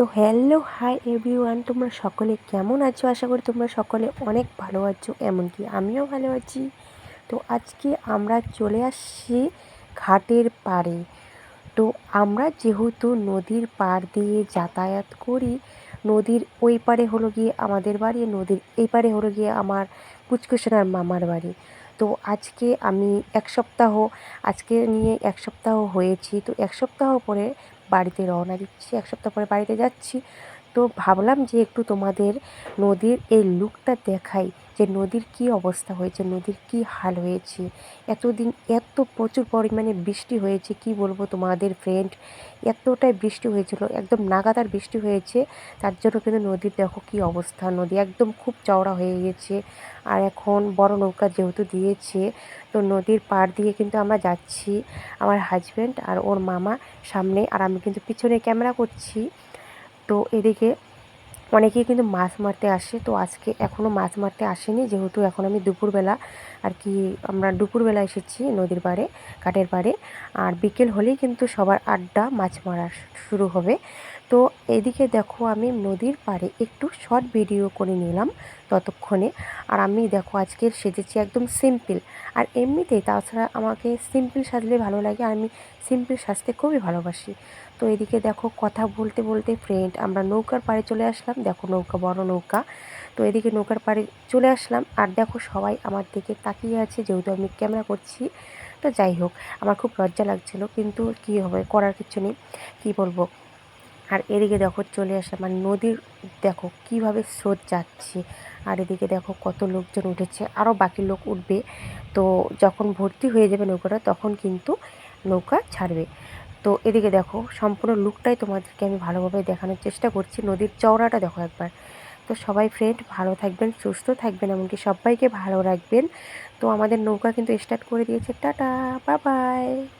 তো hello hi everyone তোমরা সকলে কেমন আছো? আশা করি তোমরা সকলে অনেক ভালো আছো, এমনকি আমিও ভালো আছি। তো আজকে আমরা চলে আসছি ঘাটের পাড়ে। তো আমরা যেহেতু নদীর পাড় দিয়ে যাতায়াত করি, নদীর ওই পারে হলো গিয়ে আমাদের বাড়ি, নদীর এই পারে হলো গিয়ে আমার কুচকুশনার মামার বাড়ি। তো আজকে আমি এক সপ্তাহ, আজকে নিয়ে এক সপ্তাহ হয়েছি। তো এক সপ্তাহ পরে বাড়িতে রওনা দিচ্ছি, এক সপ্তাহ পরে বাড়িতে যাচ্ছি। তো ভাবলাম যে একটু তোমাদের নদীর এই লুকটা দেখাই। যে নদীর কী অবস্থা হয়েছে, নদীর কী হাল হয়েছে, এতদিন এত প্রচুর পরিমাণে বৃষ্টি হয়েছে, কি বলব তোমাদের ফ্রেন্ড এতটাই বৃষ্টি হয়েছিল, একদম নাগাতার বৃষ্টি হয়েছে, তার জন্য কিন্তু নদীর দেখো কী অবস্থা, নদী একদম খুব চওড়া হয়ে গেছে, আর এখন বড় নৌকা যেহেতু দিয়েছে, তো নদীর পাড় দিয়ে কিন্তু আমরা যাচ্ছি, আমার হাজব্যান্ড আর ওর মামা সামনে, আর আমি কিন্তু পিছনে ক্যামেরা করছি, তো এদিকে অনেকেই কিন্তু মাছ মারতে আসে, তো আজকে এখনও মাছ মারতে আসেনি, যেহেতু এখন আমি দুপুরবেলা আর কি আমরা দুপুরবেলা এসেছি নদীর পাড়ে ঘাটের পাড়ে, আর বিকেল হলেই কিন্তু সবার আড্ডা মাছ মারা শুরু হবে। তো এদিকে দেখো আমি নদীর পাড়ে একটু শর্ট ভিডিও করে নিলাম ততক্ষণে, আর আমি দেখো আজকের সেজেছি একদম সিম্পল, আর এমনিতেই তাছাড়া আমাকে সিম্পল সাজলে ভালো লাগে, আর আমি সিম্পল সাজতে খুবই ভালোবাসি। তো এদিকে দেখো, কথা বলতে বলতে ফ্রেন্ড আমরা নৌকার পাড়ে চলে আসলাম। দেখো নৌকা, বড় নৌকা। তো এদিকে নৌকার পাড়ে চলে আসলাম। আর দেখো সবাই আমার দিকে তাকিয়ে আছে, যেহেতু আমি ক্যামেরা করছি। তো যাই হোক, আমার খুব লজ্জা লাগছিল, কিন্তু কী হবে, করার কিছু নেই। কী বলব? আর এদিকে দেখো চলে আসলাম। আর নদীর, দেখো কীভাবে স্রোত যাচ্ছে। আর এদিকে দেখো কত লোকজন উঠেছে আরও বাকি লোক উঠবে। তো যখন ভর্তি হয়ে যাবে নৌকাটা, তখন কিন্তু নৌকা ছাড়বে। তো এদিকে দেখো, সম্পূর্ণ লুকটাই তোমাদেরকে আমি ভালোভাবে দেখানোর চেষ্টা করছি। নদীর চওড়াটা দেখো একবার। তো সবাই ফ্রেন্ড ভালো থাকবেন, সুস্থ থাকবেন, এমনকি সবাইকে ভালো রাখবেন। তো আমাদের নৌকা কিন্তু স্টার্ট করে দিয়েছে। টাটা বাবাই বাই